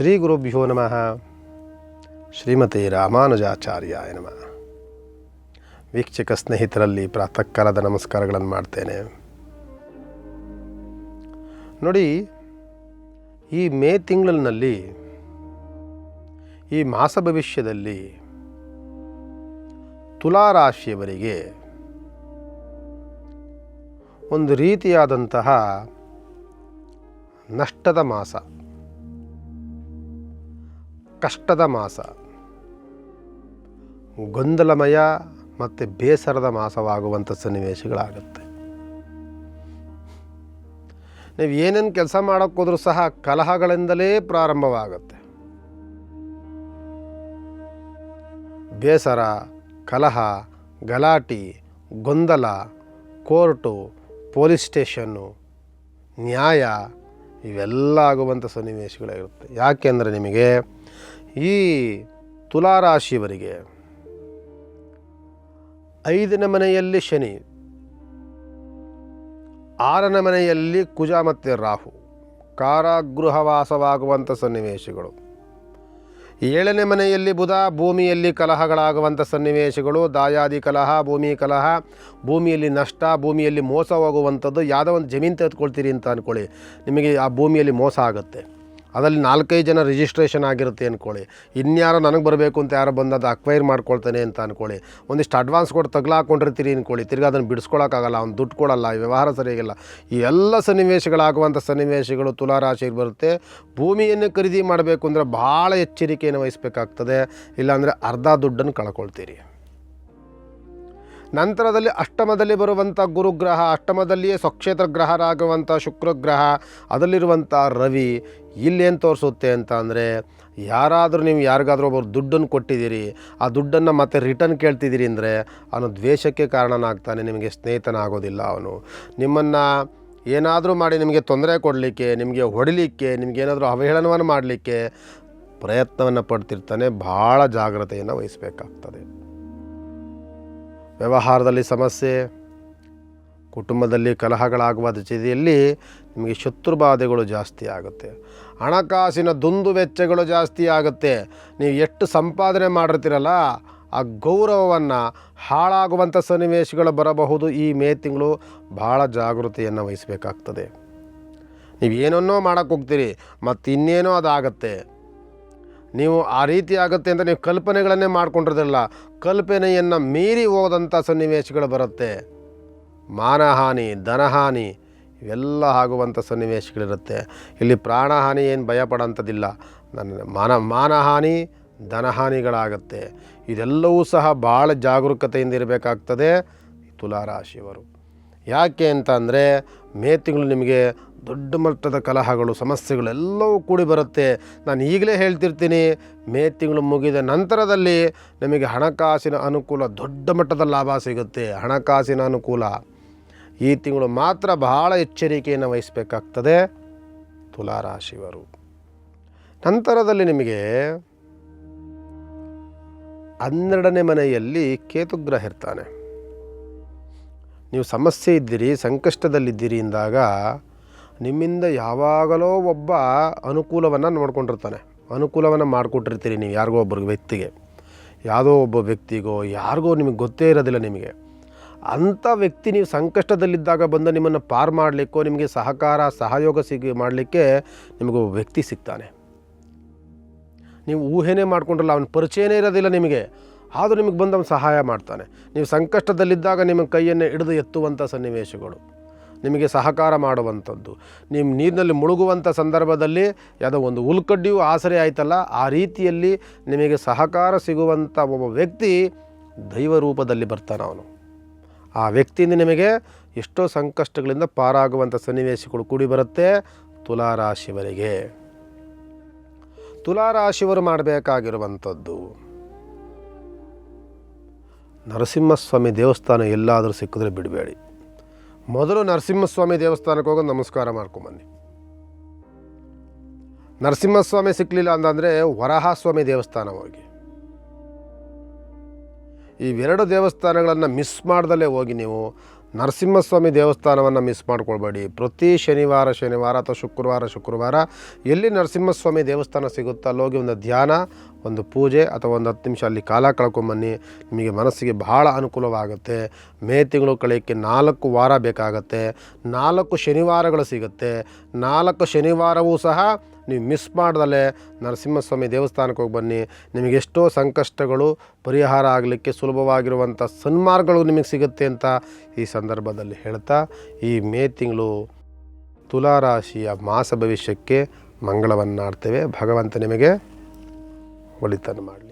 ಶ್ರೀ ಗುರುಭ್ಯೋ ನಮಃ ಶ್ರೀಮತಿ ರಾಮಾನುಜಾಚಾರ್ಯಾಯ ನಮಃ ವೀಕ್ಷಕ ಸ್ನೇಹಿತರಲ್ಲಿ ಪ್ರಾತಃ ಕಾಲದ ನಮಸ್ಕಾರಗಳನ್ನು ಮಾಡ್ತೇನೆ। ನೋಡಿ, ಈ ಮೇ ತಿಂಗಳಿನಲ್ಲಿ ಈ ಮಾಸ ಭವಿಷ್ಯದಲ್ಲಿ ತುಲಾರಾಶಿಯವರಿಗೆ ಒಂದು ರೀತಿಯಾದಂತಹ ನಷ್ಟದ ಮಾಸ. ಕಷ್ಟದ ಮಾಸ. ಗೊಂದಲಮಯ ಮತ್ತು ಬೇಸರದ ಮಾಸವಾಗುವಂಥ ಸನ್ನಿವೇಶಗಳಾಗುತ್ತೆ. ನೀವು ಏನೇನು ಕೆಲಸ ಮಾಡೋಕ್ಕೋದ್ರೂ ಸಹ ಕಲಹಗಳಿಂದಲೇ ಪ್ರಾರಂಭವಾಗುತ್ತೆ. ಬೇಸರ, ಕಲಹ, ಗಲಾಟೆ, ಗೊಂದಲ, ಕೋರ್ಟು, ಪೊಲೀಸ್ ಸ್ಟೇಷನ್ನು, ನ್ಯಾಯ ಇವೆಲ್ಲ ಆಗುವಂಥ ಸನ್ನಿವೇಶಗಳಾಗಿರುತ್ತೆ. ಯಾಕೆಂದರೆ ನಿಮಗೆ ಈ ತುಲಾರಾಶಿಯವರಿಗೆ. ಐದನೇ ಮನೆಯಲ್ಲಿ ಶನಿ, ಆರನೇ ಮನೆಯಲ್ಲಿ ಕುಜ ಮತ್ತು ರಾಹು, ಕಾರಾಗೃಹವಾಸವಾಗುವಂಥ ಸನ್ನಿವೇಶಗಳು. ಏಳನೇ ಮನೆಯಲ್ಲಿ ಬುಧ, ಭೂಮಿಯಲ್ಲಿ ಕಲಹಗಳಾಗುವಂಥ ಸನ್ನಿವೇಶಗಳು, ದಾಯಾದಿ ಕಲಹ, ಭೂಮಿ ಕಲಹ, ಭೂಮಿಯಲ್ಲಿ ನಷ್ಟ, ಭೂಮಿಯಲ್ಲಿ ಮೋಸ ಹೋಗುವಂಥದ್ದು, ಯಾವುದೋ ಒಂದು ಜಮೀನು ತೆಗೆದುಕೊಳ್ತೀರಿ ಅಂತ ಅಂದ್ಕೊಳ್ಳಿ ನಿಮಗೆ ಆ ಭೂಮಿಯಲ್ಲಿ ಮೋಸ ಆಗುತ್ತೆ. ಅದರಲ್ಲಿ ನಾಲ್ಕೈದು ಜನ ರಿಜಿಸ್ಟ್ರೇಷನ್ ಆಗಿರುತ್ತೆ ಅಂದ್ಕೊಳ್ಳಿ ಇನ್ಯಾರೋ ನನಗೆ ಬರಬೇಕು ಅಂತ ಯಾರೋ ಬಂದು ಅದು ಅಕ್ವೈರ್ ಮಾಡ್ಕೊಳ್ತಾನೆ ಅಂತ ಅಂದ್ಕೊಳ್ಳಿ ಒಂದಿಷ್ಟು ಅಡ್ವಾನ್ಸ್ ಕೊಟ್ಟು ತಗ್ಲಾಕೊಂಡಿರ್ತೀರಿ ಅಂದ್ಕೊಳ್ಳಿ ತಿರ್ಗಿ ಅದನ್ನು ಬಿಡಿಸ್ಕೊಳಕ್ಕಾಗಲ್ಲ, ಅವ್ನು ದುಡ್ಡು ಕೊಡಲ್ಲ ವ್ಯವಹಾರ ಸರಿಯಾಗಿಲ್ಲ. ಈ ಎಲ್ಲ ಸನ್ನಿವೇಶಗಳಾಗುವಂಥ ಸನ್ನಿವೇಶಗಳು ತುಲಾರಾಶಿಗೆ ಬರುತ್ತೆ. ಭೂಮಿಯನ್ನು ಖರೀದಿ ಮಾಡಬೇಕು ಅಂದರೆ ಭಾಳ ಎಚ್ಚರಿಕೆಯನ್ನು ವಹಿಸಬೇಕಾಗ್ತದೆ. ಇಲ್ಲಾಂದರೆ ಅರ್ಧ ದುಡ್ಡನ್ನು ಕಳ್ಕೊಳ್ತೀರಿ. ನಂತರದಲ್ಲಿ ಅಷ್ಟಮದಲ್ಲಿ ಬರುವಂಥ ಗುರುಗ್ರಹ, ಅಷ್ಟಮದಲ್ಲಿಯೇ ಸ್ವಕ್ಷೇತ್ರ ಗ್ರಹರಾಗುವಂಥ ಶುಕ್ರಗ್ರಹ, ಅದರಲ್ಲಿರುವಂಥ ರವಿ ಇಲ್ಲೇನು ತೋರಿಸುತ್ತೆ ಅಂತ ಅಂದರೆ, ಯಾರಾದರೂ ನೀವು ಯಾರಿಗಾದರೂ ಒಬ್ಬರು ದುಡ್ಡನ್ನು ಕೊಟ್ಟಿದ್ದೀರಿ, ಆ ದುಡ್ಡನ್ನು ಮತ್ತೆ ರಿಟರ್ನ್ ಕೇಳ್ತಿದ್ದೀರಿ ಅಂದರೆ, ಅವನು ದ್ವೇಷಕ್ಕೆ ಕಾರಣನಾಗ್ತಾನೆ, ನಿಮಗೆ ಸ್ನೇಹಿತನಾಗೋದಿಲ್ಲ ಅವನು. ನಿಮ್ಮನ್ನು ಏನಾದರೂ ಮಾಡಿ ನಿಮಗೆ ತೊಂದರೆ ಕೊಡಲಿಕ್ಕೆ, ನಿಮಗೆ ಹೊಡಿಲಿಕ್ಕೆ ನಿಮಗೇನಾದರೂ ಅವಹೇಳನವನ್ನು ಮಾಡಲಿಕ್ಕೆ ಪ್ರಯತ್ನವನ್ನು ಪಡ್ತಿರ್ತಾನೆ, ಭಾಳ ಜಾಗ್ರತೆಯನ್ನು ವಹಿಸಬೇಕಾಗ್ತದೆ. ವ್ಯವಹಾರದಲ್ಲಿ ಸಮಸ್ಯೆ, ಕುಟುಂಬದಲ್ಲಿ ಕಲಹಗಳಾಗುವ ಜೊತೆಯಲ್ಲಿ ನಿಮಗೆ ಶತ್ರುಬಾಧೆಗಳು ಜಾಸ್ತಿ ಆಗುತ್ತೆ. ಹಣಕಾಸಿನ ದುಂದು ವೆಚ್ಚಗಳು ಜಾಸ್ತಿ ಆಗುತ್ತೆ. ನೀವು ಎಷ್ಟು ಸಂಪಾದನೆ ಮಾಡಿರ್ತೀರಲ್ಲ, ಆ ಗೌರವವನ್ನು ಹಾಳಾಗುವಂಥ ಸನ್ನಿವೇಶಗಳು ಬರಬಹುದು. ಈ ಮೇ ತಿಂಗಳು ಭಾಳ ಜಾಗೃತಿಯನ್ನು ವಹಿಸಬೇಕಾಗ್ತದೆ. ನೀವು ಏನನ್ನೋ ಮಾಡೋಕ್ಕೆ ಹೋಗ್ತೀರಿ ಮತ್ತು ಇನ್ನೇನೋ ಅದಾಗತ್ತೆ. ನೀವು ಆ ರೀತಿ ಆಗುತ್ತೆ ಅಂತ ನೀವು ಕಲ್ಪನೆಗಳನ್ನೇ ಮಾಡ್ಕೊಂಡಿರೋದಿಲ್ಲ. ಕಲ್ಪನೆಯನ್ನು ಮೀರಿ ಹೋದಂಥ ಸನ್ನಿವೇಶಗಳು ಬರುತ್ತೆ. ಮಾನಹಾನಿ, ಧನಹಾನಿ, ಇವೆಲ್ಲ ಆಗುವಂಥ ಸನ್ನಿವೇಶಗಳಿರುತ್ತೆ. ಇಲ್ಲಿ ಪ್ರಾಣಹಾನಿ ಏನು ಭಯಪಡೋಂಥದ್ದಿಲ್ಲ ನನ್ನ ಮಾನ, ಮಾನಹಾನಿ, ಧನಹಾನಿಗಳಾಗತ್ತೆ. ಇದೆಲ್ಲವೂ ಸಹ ಭಾಳ ಜಾಗರೂಕತೆಯಿಂದ ಇರಬೇಕಾಗ್ತದೆ. ತುಲಾರಾಶಿಯವರು. ಯಾಕೆ ಅಂತ ಅಂದರೆ, ಮೇ ತಿಂಗಳು ನಿಮಗೆ ದೊಡ್ಡ ಮಟ್ಟದ ಕಲಹಗಳು, ಸಮಸ್ಯೆಗಳೆಲ್ಲವೂ ಕೂಡಿ ಬರುತ್ತೆ. ನಾನು ಈಗಲೇ ಹೇಳ್ತಿರ್ತೀನಿ, ಮೇ ತಿಂಗಳು ಮುಗಿದ ನಂತರದಲ್ಲಿ ನಿಮಗೆ ಹಣಕಾಸಿನ ಅನುಕೂಲ, ದೊಡ್ಡ ಮಟ್ಟದ ಲಾಭ ಸಿಗುತ್ತೆ. ಹಣಕಾಸಿನ ಅನುಕೂಲ. ಈ ತಿಂಗಳು ಮಾತ್ರ ಬಹಳ ಎಚ್ಚರಿಕೆಯನ್ನು ವಹಿಸಬೇಕಾಗ್ತದೆ. ತುಲಾರಾಶಿಯವರು. ನಂತರದಲ್ಲಿ ನಿಮಗೆ ಹನ್ನೆರಡನೇ ಮನೆಯಲ್ಲಿ ಕೇತುಗ್ರಹ ಇರ್ತಾನೆ. ನೀವು ಸಮಸ್ಯೆ ಇದ್ದೀರಿ, ಸಂಕಷ್ಟದಲ್ಲಿದ್ದೀರಿ ಎಂದಾಗ ನಿಮ್ಮಿಂದ ಯಾವಾಗಲೋ ಒಬ್ಬ ಅನುಕೂಲವನ್ನು ನೋಡ್ಕೊಂಡಿರ್ತಾನೆ. ಅನುಕೂಲವನ್ನು ಮಾಡಿಕೊಟ್ಟಿರ್ತೀರಿ ನೀವು ಯಾರಿಗೋ ಒಬ್ಬರಿಗೆ, ವ್ಯಕ್ತಿಗೆ. ಯಾವುದೋ ಒಬ್ಬ ವ್ಯಕ್ತಿಗೋ, ಯಾರಿಗೋ ನಿಮಗೆ ಗೊತ್ತೇ ಇರೋದಿಲ್ಲ ನಿಮಗೆ. ಅಂಥ ವ್ಯಕ್ತಿ ನೀವು ಸಂಕಷ್ಟದಲ್ಲಿದ್ದಾಗ ಬಂದು ನಿಮ್ಮನ್ನು ಪಾರು ಮಾಡಲಿಕ್ಕೋ, ನಿಮಗೆ ಸಹಕಾರ, ಸಹಯೋಗ ಸಿಗಿ ಮಾಡಲಿಕ್ಕೆ ನಿಮಗೊಬ್ಬ ವ್ಯಕ್ತಿ ಸಿಗ್ತಾನೆ. ನೀವು ಊಹೆನೇ ಮಾಡ್ಕೊಂಡ್ರಲ್ಲ ಅವನ ಪರಿಚಯನೇ ಇರೋದಿಲ್ಲ ನಿಮಗೆ. ಆದರೂ ನಿಮಗೆ ಬಂದು ಅವನು ಸಹಾಯ ಮಾಡ್ತಾನೆ. ನೀವು ಸಂಕಷ್ಟದಲ್ಲಿದ್ದಾಗ ನಿಮ್ಮ ಕೈಯನ್ನು ಹಿಡಿದು ಎತ್ತುವಂಥ ಸನ್ನಿವೇಶಗಳು. ನಿಮಗೆ ಸಹಕಾರ ಮಾಡುವಂಥದ್ದು. ನಿಮ್ಮ ನೀರಿನಲ್ಲಿ ಮುಳುಗುವಂಥ ಸಂದರ್ಭದಲ್ಲಿ ಯಾವುದೋ ಒಂದು ಉಲ್ಕಡ್ಡಿಯು ಆಸರೆ ಆಯ್ತಲ್ಲ, ಆ ರೀತಿಯಲ್ಲಿ ನಿಮಗೆ ಸಹಕಾರ ಸಿಗುವಂಥ ಒಬ್ಬ ವ್ಯಕ್ತಿ ದೈವ ರೂಪದಲ್ಲಿ ಬರ್ತಾನೆ ಅವನು. ಆ ವ್ಯಕ್ತಿಯಿಂದ ನಿಮಗೆ ಎಷ್ಟೋ ಸಂಕಷ್ಟಗಳಿಂದ ಪಾರಾಗುವಂಥ ಸನ್ನಿವೇಶಗಳು ಕೂಡಿ ಬರುತ್ತೆ ತುಲಾರಾಶಿವರಿಗೆ ತುಲಾರಾಶಿವರು ಮಾಡಬೇಕಾಗಿರುವಂಥದ್ದು, ನರಸಿಂಹಸ್ವಾಮಿ ದೇವಸ್ಥಾನ ಎಲ್ಲಾದರೂ ಸಿಕ್ಕಿದ್ರೆ ಬಿಡಬೇಡಿ. ಮೊದಲು ನರಸಿಂಹಸ್ವಾಮಿ ದೇವಸ್ಥಾನಕ್ಕೆ ಹೋಗಿ ನಮಸ್ಕಾರ ಮಾಡ್ಕೊಂಬನ್ನಿ ನರಸಿಂಹಸ್ವಾಮಿ ಸಿಕ್ಕಲಿಲ್ಲ ಅಂತಂದರೆ ವರಹಾಸ್ವಾಮಿ ದೇವಸ್ಥಾನ ಹೋಗಿ. ಇವೆರಡು ದೇವಸ್ಥಾನಗಳನ್ನು ಮಿಸ್ ಮಾಡ್ದಲೇ ಹೋಗಿ ನೀವು ನರಸಿಂಹಸ್ವಾಮಿ ದೇವಸ್ಥಾನವನ್ನು ಮಿಸ್ ಮಾಡ್ಕೊಳ್ಬೇಡಿ. ಪ್ರತಿ ಶನಿವಾರ ಶನಿವಾರ ಅಥವಾ ಶುಕ್ರವಾರ ಶುಕ್ರವಾರ ಎಲ್ಲಿ ನರಸಿಂಹಸ್ವಾಮಿ ದೇವಸ್ಥಾನ ಸಿಗುತ್ತೋ ಅಲ್ಲೋಗಿ ಒಂದು ಧ್ಯಾನ, ಒಂದು ಪೂಜೆ ಅಥವಾ ಒಂದು ಹತ್ತು ನಿಮಿಷ ಅಲ್ಲಿ ಕಾಲ ಕಳ್ಕೊಂಬನ್ನಿ. ನಿಮಗೆ ಮನಸ್ಸಿಗೆ ಬಹಳ ಅನುಕೂಲವಾಗುತ್ತೆ. ಮೇ ತಿಂಗಳು ಕಳೆಯೋಕ್ಕೆ ನಾಲ್ಕು ವಾರ ಬೇಕಾಗತ್ತೆ. ನಾಲ್ಕು ಶನಿವಾರಗಳು ಸಿಗುತ್ತೆ. ನಾಲ್ಕು ಶನಿವಾರವೂ ಸಹ ನೀವು ಮಿಸ್ ಮಾಡ್ದಲೇ ನರಸಿಂಹಸ್ವಾಮಿ ದೇವಸ್ಥಾನಕ್ಕೆ ಹೋಗಿ ಬನ್ನಿ. ನಿಮಗೆ ಎಷ್ಟೋ ಸಂಕಷ್ಟಗಳು, ಪರಿಹಾರ ಆಗಲಿಕ್ಕೆ ಸುಲಭವಾಗಿರುವಂಥ ಸನ್ಮಾರ್ಗಗಳು ನಿಮಗೆ ಸಿಗುತ್ತೆ ಅಂತ ಈ ಸಂದರ್ಭದಲ್ಲಿ ಹೇಳ್ತಾ, ಈ ಮೇ ತಿಂಗಳು ತುಲಾರಾಶಿಯ ಮಾಸ ಭವಿಷ್ಯಕ್ಕೆ ಮಂಗಳವನ್ನಾಡ್ತೇವೆ. ಭಗವಂತ ನಿಮಗೆ ಒಳಿತನ್ನು ಮಾಡಲಿ.